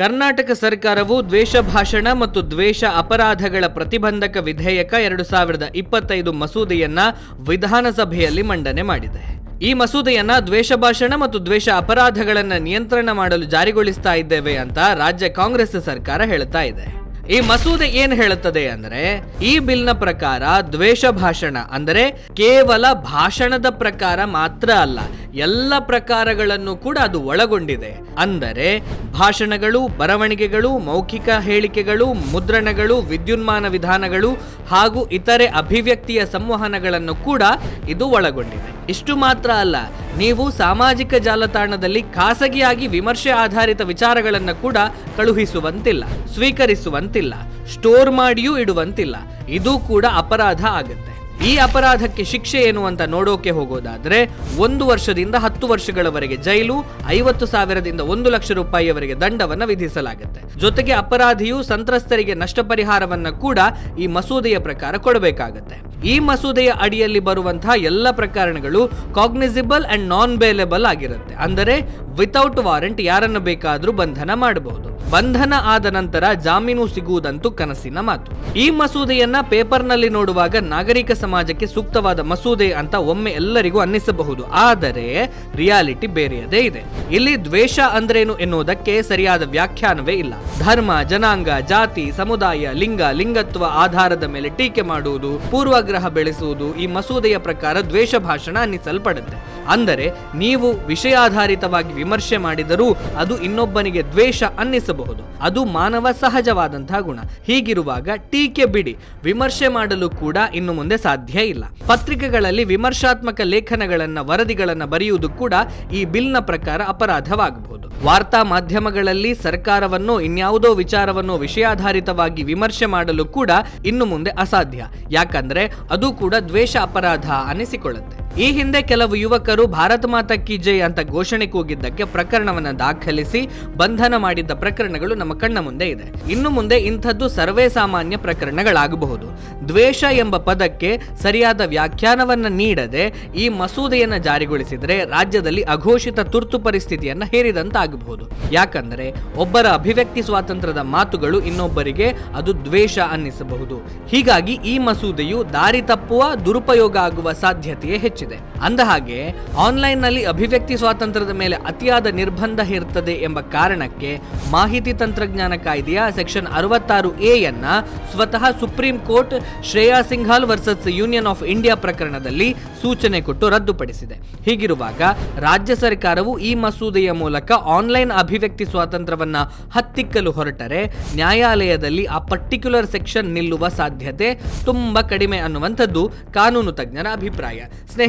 ಕರ್ನಾಟಕ ಸರ್ಕಾರವು ದ್ವೇಷ ಭಾಷಣ ಮತ್ತು ದ್ವೇಷ ಅಪರಾಧಗಳ ಪ್ರತಿಬಂಧಕ ವಿಧೇಯಕ ಎರಡು ಸಾವಿರದ ಇಪ್ಪತ್ತೈದು ಮಸೂದೆಯನ್ನ ವಿಧಾನಸಭೆಯಲ್ಲಿ ಮಂಡನೆ ಮಾಡಿದೆ. ಈ ಮಸೂದೆಯನ್ನ ದ್ವೇಷ ಭಾಷಣ ಮತ್ತು ದ್ವೇಷ ಅಪರಾಧಗಳನ್ನು ನಿಯಂತ್ರಣ ಮಾಡಲು ಜಾರಿಗೊಳಿಸ್ತಾ ಇದ್ದೇವೆ ಅಂತ ರಾಜ್ಯ ಕಾಂಗ್ರೆಸ್ ಸರ್ಕಾರ ಹೇಳ್ತಾ ಇದೆ. ಈ ಮಸೂದೆ ಏನ್ ಹೇಳುತ್ತದೆ ಅಂದ್ರೆ, ಈ ಬಿಲ್ನ ಪ್ರಕಾರ ದ್ವೇಷ ಭಾಷಣ ಅಂದರೆ ಕೇವಲ ಭಾಷಣದ ಪ್ರಕಾರ ಮಾತ್ರ ಅಲ್ಲ ಎಲ್ಲ ಪ್ರಕಾರಗಳನ್ನು ಕೂಡ ಅದು ಒಳಗೊಂಡಿದೆ. ಅಂದರೆ ಭಾಷಣಗಳು, ಬರವಣಿಗೆಗಳು, ಮೌಖಿಕ ಹೇಳಿಕೆಗಳು, ಮುದ್ರಣಗಳು, ವಿದ್ಯುನ್ಮಾನ ವಿಧಾನಗಳು ಹಾಗೂ ಇತರೆ ಅಭಿವ್ಯಕ್ತಿಯ ಸಂವಹನಗಳನ್ನು ಕೂಡ ಇದು ಒಳಗೊಂಡಿದೆ. ಇಷ್ಟು ಮಾತ್ರ ಅಲ್ಲ, ನೀವು ಸಾಮಾಜಿಕ ಜಾಲತಾಣದಲ್ಲಿ ಖಾಸಗಿಯಾಗಿ ವಿಮರ್ಶೆ ಆಧಾರಿತ ವಿಚಾರಗಳನ್ನು ಕೂಡ ಕಳುಹಿಸುವಂತಿಲ್ಲ, ಸ್ವೀಕರಿಸುವಂತಿಲ್ಲ, ಸ್ಟೋರ್ ಮಾಡಿಯೂ ಇಡುವಂತಿಲ್ಲ, ಇದು ಕೂಡ ಅಪರಾಧ ಆಗುತ್ತೆ. ಈ ಅಪರಾಧಕ್ಕೆ ಶಿಕ್ಷೆ ಏನು ಅಂತ ನೋಡೋಕೆ ಹೋಗೋದಾದ್ರೆ ಒಂದು ವರ್ಷದಿಂದ ಹತ್ತು ವರ್ಷಗಳವರೆಗೆ ಜೈಲು, ಐವತ್ತು ಸಾವಿರದಿಂದ ಒಂದು ಲಕ್ಷ ರೂಪಾಯಿಯವರೆಗೆ ದಂಡವನ್ನ ವಿಧಿಸಲಾಗುತ್ತೆ. ಜೊತೆಗೆ ಅಪರಾಧಿಯು ಸಂತ್ರಸ್ತರಿಗೆ ನಷ್ಟ ಪರಿಹಾರವನ್ನ ಕೂಡ ಈ ಮಸೂದೆಯ ಪ್ರಕಾರ ಕೊಡಬೇಕಾಗುತ್ತೆ. ಈ ಮಸೂದೆಯ ಅಡಿಯಲ್ಲಿ ಬರುವಂತಹ ಎಲ್ಲ ಪ್ರಕರಣಗಳು ಕಾಗ್ನಿಸಿಬಲ್ ಅಂಡ್ ನಾನ್ ಬೇಲೆಬಲ್ ಆಗಿರುತ್ತೆ. ಅಂದರೆ ವಿತೌಟ್ ವಾರೆಂಟ್ ಯಾರನ್ನು ಬೇಕಾದರೂ ಬಂಧನ ಮಾಡಬಹುದು ಬಂಧನ ಆದ ನಂತರ ಜಾಮೀನು ಸಿಗುವುದಂತೂ ಕನಸಿನ ಮಾತು. ಈ ಮಸೂದೆಯನ್ನ ಪೇಪರ್ನಲ್ಲಿ ನೋಡುವಾಗ ನಾಗರಿಕ ಸಮಾಜಕ್ಕೆ ಸೂಕ್ತವಾದ ಮಸೂದೆ ಅಂತ ಒಮ್ಮೆ ಎಲ್ಲರಿಗೂ ಅನ್ನಿಸಬಹುದು. ಆದರೆ ರಿಯಾಲಿಟಿ ಬೇರೆಯದೇ ಇದೆ. ಇಲ್ಲಿ ದ್ವೇಷ ಅಂದ್ರೇನು ಎನ್ನುವುದಕ್ಕೆ ಸರಿಯಾದ ವ್ಯಾಖ್ಯಾನವೇ ಇಲ್ಲ. ಧರ್ಮ, ಜನಾಂಗ, ಜಾತಿ, ಸಮುದಾಯ, ಲಿಂಗ, ಲಿಂಗತ್ವ ಆಧಾರದ ಮೇಲೆ ಟೀಕೆ ಮಾಡುವುದು, ಪೂರ್ವಗ್ರಹ ಬೆಳೆಸುವುದು ಈ ಮಸೂದೆಯ ಪ್ರಕಾರ ದ್ವೇಷ ಭಾಷಣ ಅನ್ನಿಸಲ್ಪಡುತ್ತೆ. ಅಂದರೆ ನೀವು ವಿಷಯಾಧಾರಿತವಾಗಿ ವಿಮರ್ಶೆ ಮಾಡಿದರೂ ಅದು ಇನ್ನೊಬ್ಬನಿಗೆ ದ್ವೇಷ ಅನ್ನಿಸಬಹುದು. ಅದು ಮಾನವ ಸಹಜವಾದಂತಹ ಗುಣ. ಹೀಗಿರುವಾಗ ಟೀಕೆ ಬಿಡಿ. ವಿಮರ್ಶೆ ಮಾಡಲು ಕೂಡ ಇನ್ನು ಮುಂದೆ ಸಾಧ್ಯ ಇಲ್ಲ. ಪತ್ರಿಕೆಗಳಲ್ಲಿ ವಿಮರ್ಶಾತ್ಮಕ ಲೇಖನಗಳನ್ನ, ವರದಿಗಳನ್ನು ಬರೆಯುವುದು ಕೂಡ ಈ ಬಿಲ್ನ ಪ್ರಕಾರ ಅಪರಾಧವಾಗಬಹುದು ವಾರ್ತಾ ಮಾಧ್ಯಮಗಳಲ್ಲಿ ಸರ್ಕಾರವನ್ನು, ಇನ್ಯಾವುದೋ ವಿಚಾರವನ್ನು ವಿಷಯಾಧಾರಿತವಾಗಿ ವಿಮರ್ಶೆ ಮಾಡಲು ಕೂಡ ಇನ್ನು ಮುಂದೆ ಅಸಾಧ್ಯ. ಯಾಕಂದ್ರೆ ಅದು ಕೂಡ ದ್ವೇಷ ಅಪರಾಧ ಅನಿಸಿಕೊಳ್ಳುತ್ತೆ ಈ ಹಿಂದೆ ಕೆಲವು ಯುವಕರು ಭಾರತ ಮಾತಾ ಕಿ ಜೈ ಅಂತ ಘೋಷಣೆ ಕೂಗಿದ್ದಕ್ಕೆ ಪ್ರಕರಣವನ್ನ ದಾಖಲಿಸಿ ಬಂಧನ ಮಾಡಿದ್ದ ಪ್ರಕರಣಗಳು ನಮ್ಮ ಕಣ್ಣ ಮುಂದೆ ಇದೆ. ಇನ್ನು ಮುಂದೆ ಇಂಥದ್ದು ಸರ್ವೇ ಸಾಮಾನ್ಯ ಪ್ರಕರಣಗಳಾಗಬಹುದು. ದ್ವೇಷ ಎಂಬ ಪದಕ್ಕೆ ಸರಿಯಾದ ವ್ಯಾಖ್ಯಾನವನ್ನ ನೀಡದೆ ಈ ಮಸೂದೆಯನ್ನು ಜಾರಿಗೊಳಿಸಿದರೆ ರಾಜ್ಯದಲ್ಲಿ ಅಘೋಷಿತ ತುರ್ತು ಪರಿಸ್ಥಿತಿಯನ್ನ ಹೇರಿದಂತಾಗಬಹುದು. ಯಾಕಂದ್ರೆ ಒಬ್ಬರ ಅಭಿವ್ಯಕ್ತಿ ಸ್ವಾತಂತ್ರ್ಯದ ಮಾತುಗಳು ಇನ್ನೊಬ್ಬರಿಗೆ ಅದು ದ್ವೇಷ ಅನ್ನಿಸಬಹುದು. ಹೀಗಾಗಿ ಈ ಮಸೂದೆಯು ದಾರಿ ತಪ್ಪುವ ದುರುಪಯೋಗ ಆಗುವ ಸಾಧ್ಯತೆಯೇ ಹೆಚ್ಚಿದೆ ಆನ್ಲೈನ್ನಲ್ಲಿ ಅಭಿವ್ಯಕ್ತಿ ಸ್ವಾತಂತ್ರ್ಯದ ಮೇಲೆ ಅತಿಯಾದ ನಿರ್ಬಂಧ ಇರುತ್ತದೆ ಎಂಬ ಕಾರಣಕ್ಕೆ ಮಾಹಿತಿ ತಂತ್ರಜ್ಞಾನ ಕಾಯ್ದೆಯ ಸೆಕ್ಷನ್ ಅರವತ್ತಾರು ಎ ಯನ್ನ ಸ್ವತಃ supreme court Shreya Singhal versus union of India ಪ್ರಕರಣದಲ್ಲಿ ಸೂಚನೆ ಕೊಟ್ಟು ರದ್ದುಪಡಿಸಿದೆ. ಹೀಗಿರುವಾಗ, ರಾಜ್ಯ ಸರ್ಕಾರವು ಈ ಮಸೂದೆಯ ಮೂಲಕ ಆನ್ಲೈನ್ ಅಭಿವ್ಯಕ್ತಿ ಸ್ವಾತಂತ್ರ್ಯವನ್ನ ಹತ್ತಿಕ್ಕಲು ಹೊರಟರೆ, ನ್ಯಾಯಾಲಯದಲ್ಲಿ ಆ ಪರ್ಟಿಕ್ಯುಲರ್ ಸೆಕ್ಷನ್ ನಿಲ್ಲುವ ಸಾಧ್ಯತೆ ತುಂಬಾ ಕಡಿಮೆ ಅನ್ನುವಂಥದ್ದು ಕಾನೂನು ತಜ್ಞರ ಅಭಿಪ್ರಾಯ.